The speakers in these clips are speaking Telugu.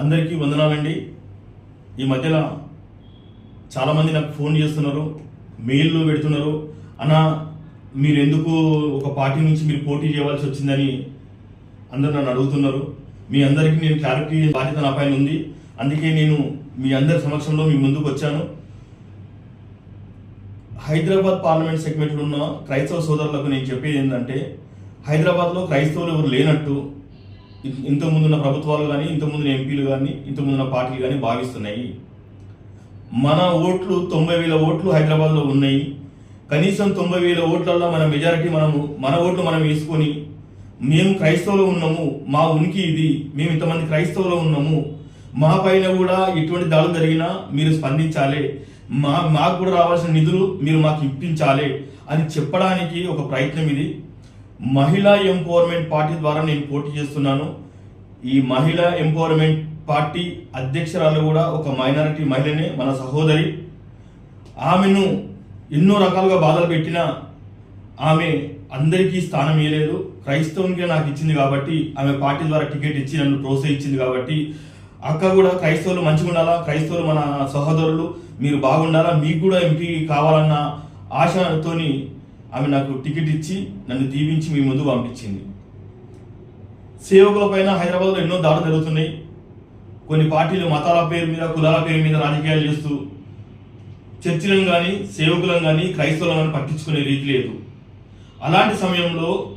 అందరికీ వందనాలండి. ఈ మధ్యలో చాలామంది నాకు ఫోన్ చేస్తున్నారు మెయిల్లో పెడుతున్నారు. అన్న మీరు ఎందుకు ఒక పార్టీ నుంచి మీరు పోటీ చేయవలసి వచ్చిందని అందరు నన్ను అడుగుతున్నారు. మీ అందరికీ నేను క్లారిటీ బాధ్యత నా పైన ఉంది. అందుకే నేను మీ అందరి సమక్షంలో మీ ముందుకు వచ్చాను. హైదరాబాద్ పార్లమెంట్ సెగ్మెంట్లో ఉన్న క్రైస్తవ సోదరులకు నేను చెప్పేది ఏంటంటే హైదరాబాద్లో క్రైస్తవులు ఎవరు లేనట్టు ఇంతకుముందున్న ప్రభుత్వాలు కానీ ఇంతకుముందున్న ఎంపీలు కానీ ఇంతకుముందున్న పార్టీలు కానీ భావిస్తున్నాయి మన ఓట్లు తొంభై వేల ఓట్లు హైదరాబాద్లో ఉన్నాయి. కనీసం తొంభై వేల ఓట్లలో మన మెజారిటీ మనము మన ఓట్లు మనం వేసుకొని మేము క్రైస్తవులు ఉన్నాము మా ఉనికి ఇది మేము ఇంతమంది క్రైస్తవులు ఉన్నాము మా పైన కూడా ఎటువంటి దాడులు జరిగినా మీరు స్పందించాలి. మా మాకు కూడా రావాల్సిన నిధులు మీరు మాకు ఇప్పించాలి అని చెప్పడానికి ఒక ప్రయత్నం ఇది. మహిళా ఎంపవర్మెంట్ పార్టీ ద్వారా నేను పోటీ చేస్తున్నాను. ఈ మహిళా ఎంపవర్మెంట్ పార్టీ అధ్యక్షురాలు కూడా ఒక మైనారిటీ మహిళనే మన సహోదరి. ఆమెను ఎన్నో రకాలుగా బాధలు పెట్టినా ఆమె అందరికీ స్థానం ఇవ్వలేదు క్రైస్తవునికే నాకు ఇచ్చింది కాబట్టి ఆమె పార్టీ ద్వారా టికెట్ ఇచ్చి నన్ను ప్రోత్సహించింది కాబట్టి అక్క కూడా క్రైస్తవులు మంచిగా ఉండాలా? క్రైస్తవులు మన సహోదరులు మీరు బాగుండాలా? మీకు కూడా ఎంపీ కావాలన్న ఆశతోని ఆమె నాకు టికెట్ ఇచ్చి నన్ను దీవించి మీ ముందు పంపించింది. సేవకుల పైన హైదరాబాద్లో ఎన్నో దాడులు జరుగుతున్నాయి. కొన్ని పార్టీలు మతాల పేరు మీద కులాల పేరు మీద రాజకీయాలు చేస్తూ చర్చిలను కానీ సేవకులను కానీ క్రైస్తవులను కానీ పట్టించుకునే రీతి లేదు. అలాంటి సమయంలో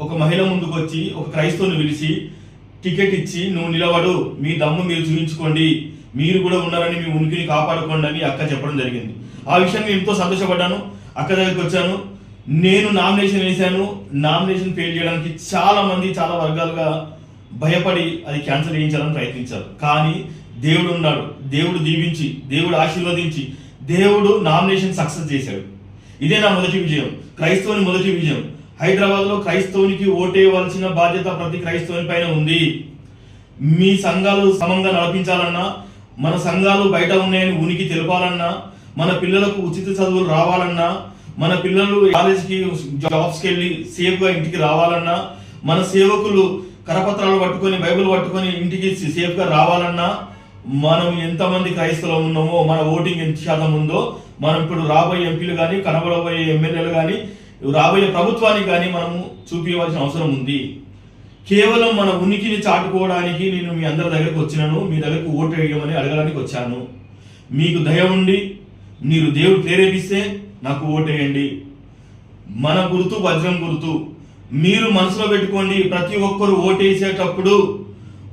ఒక మహిళ ముందుకు వచ్చి ఒక క్రైస్తవుని పిలిచి టికెట్ ఇచ్చి నువ్వు నిలబడు మీ దమ్ము మీరు చూపించుకోండి మీరు కూడా ఉన్నారని మీ ఉనికిని కాపాడుకోండి అని అక్క చెప్పడం జరిగింది. ఆ విషయం నేను ఎంతో సంతోషపడ్డాను. అక్క దగ్గరికి వచ్చాను. నేను నామినేషన్ వేశాను. నామినేషన్ ఫెయిల్ చేయడానికి చాలా మంది చాలా వర్గాలుగా భయపడి అది క్యాన్సిల్ చేయించాలని ప్రయత్నించారు. కానీ దేవుడు ఉన్నాడు. దేవుడు దీవించి దేవుడు ఆశీర్వదించి దేవుడు నామినేషన్ సక్సెస్ చేశాడు. ఇదే నా మొదటి విజయం. క్రైస్తవుని మొదటి విజయం. హైదరాబాద్లో క్రైస్తవునికి ఓటేయవలసిన బాధ్యత ప్రతి క్రైస్తవుని పైన ఉంది. మీ సంఘాలు సమంగా నడిపించాలన్నా మన సంఘాలు బయట ఉన్నాయని ఉనికి తెలపాలన్నా మన పిల్లలకు ఉచిత చదువులు రావాలన్నా మన పిల్లలు కాలేజీకి జాబ్స్కి వెళ్ళి సేఫ్గా ఇంటికి రావాలన్నా మన సేవకులు కరపత్రాలు పట్టుకొని బైబిల్ పట్టుకొని ఇంటికి సేఫ్గా రావాలన్నా మనం ఎంతమంది క్రైస్తవులు ఉన్నామో మన ఓటింగ్ ఎంత శాతం ఉందో మనం ఇప్పుడు రాబోయే ఎంపీలు కానీ కనబడబోయే ఎమ్మెల్యేలు కానీ రాబోయే ప్రభుత్వానికి కానీ మనము చూపించవలసిన అవసరం ఉంది. కేవలం మన ఉనికిని చాటుకోవడానికి నేను మీ అందరి దగ్గరకు వచ్చినాను మీ దగ్గరకు ఓటు వేయమని అడగడానికి వచ్చాను. మీకు దయ ఉండి మీరు దేవుడు ప్రేరేపిస్తే నాకు ఓటేయండి. వేయండి మన గుర్తు వజ్రం గుర్తు. మీరు మనసులో పెట్టుకోండి ప్రతి ఒక్కరు ఓటేసేటప్పుడు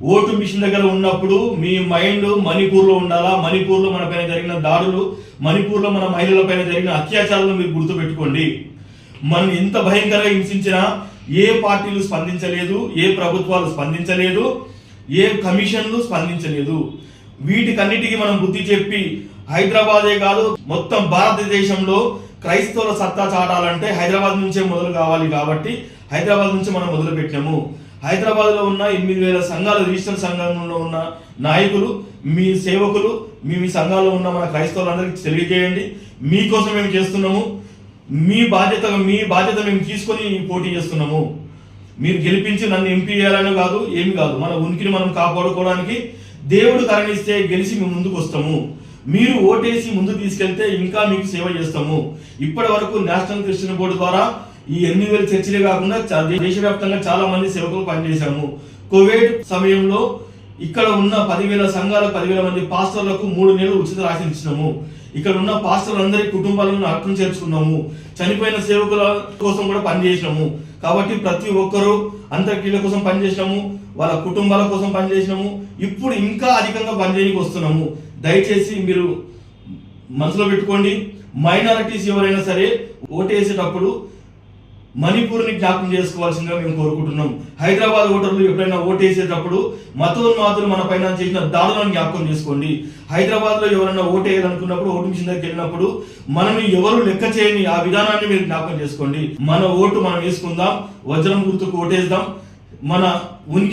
ఓటు మిషన్ దగ్గర ఉన్నప్పుడు మీ మైండ్ మణిపూర్లో ఉండాలా? మణిపూర్లో మన పైన జరిగిన దాడులు మణిపూర్లో మన మహిళల పైన జరిగిన అత్యాచారాలను మీరు గుర్తు పెట్టుకోండి. మనం ఎంత భయంకరంగా హింసించినా ఏ పార్టీలు స్పందించలేదు ఏ ప్రభుత్వాలు స్పందించలేదు ఏ కమిషన్లు స్పందించలేదు. వీటికన్నిటికీ మనం బుద్ధి చెప్పి హైదరాబాదే కాదు మొత్తం భారతదేశంలో క్రైస్తవుల సత్తా చాటాలంటే హైదరాబాద్ నుంచే మొదలు కావాలి కాబట్టి హైదరాబాద్ నుంచి మనం మొదలు పెట్టినాము హైదరాబాద్లో ఉన్న ఎనిమిది వేల సంఘాలు రిజిస్టర్ సంఘంలో ఉన్న నాయకులు మీ సేవకులు మీ మీ సంఘాల్లో ఉన్న మన క్రైస్తవులందరికీ తెలియజేయండి. మీకోసం మేము చేస్తున్నాము. మీ బాధ్యత మీ బాధ్యత మేము తీసుకొని పోటీ చేస్తున్నాము. మీరు గెలిపించి నన్ను ఎంపీ చేయాలని కాదు ఏమి కాదు. మన ఉనికిని మనం కాపాడుకోవడానికి దేవుడు కరణిస్తే గెలిచి మేము ముందుకు వస్తాము. మీరు ఓటేసి ముందు తీసుకెళ్తే ఇంకా మీకు సేవ చేస్తాము. ఇప్పటి వరకు నేషనల్ క్రిస్టియన్ బోర్డు ద్వారా ఈ ఎనిమిది వేల చర్చిలే కాకుండా దేశవ్యాప్తంగా చాలా మంది సేవకులు పనిచేశాము. కోవిడ్ సమయంలో ఇక్కడ ఉన్న పదివేల సంఘాల పదివేల మంది పాస్టర్లకు మూడు నెలలు ఉచిత రాషన్ ఇచ్చినాము ఇక్కడ ఉన్న పాస్టర్లందరి కుటుంబాలను అర్థం చేర్చుకున్నాము. చనిపోయిన సేవకుల కోసం కూడా పనిచేసినాము కాబట్టి ప్రతి ఒక్కరూ అంతర్క్రియల కోసం పనిచేసినాము వాళ్ళ కుటుంబాల కోసం పనిచేసినాము. ఇప్పుడు ఇంకా అధికంగా పనిచేయడానికి వస్తున్నాము. దయచేసి మీరు మనసులో పెట్టుకోండి. మైనారిటీస్ ఎవరైనా సరే ఓటేసేటప్పుడు మణిపూర్ని జ్ఞాపకం చేసుకోవాల్సిందిగా మేము కోరుకుంటున్నాం. హైదరాబాద్ ఓటర్లు ఎప్పుడైనా ఓటేసేటప్పుడు మతోన్మాదులు మన పైన చేసిన దాడులను జ్ఞాపకం చేసుకోండి. హైదరాబాద్లో ఎవరైనా ఓటేయాలనుకున్నప్పుడు ఓటు మిషన్ దగ్గరికి వెళ్ళినప్పుడు మనల్ని ఎవరు లెక్క చేయని ఆ విధానాన్ని మీరు జ్ఞాపకం చేసుకోండి. మన ఓటు మనం వేసుకుందాం. వజ్రం గుర్తుకు ఓటేద్దాం. మన ఉనికి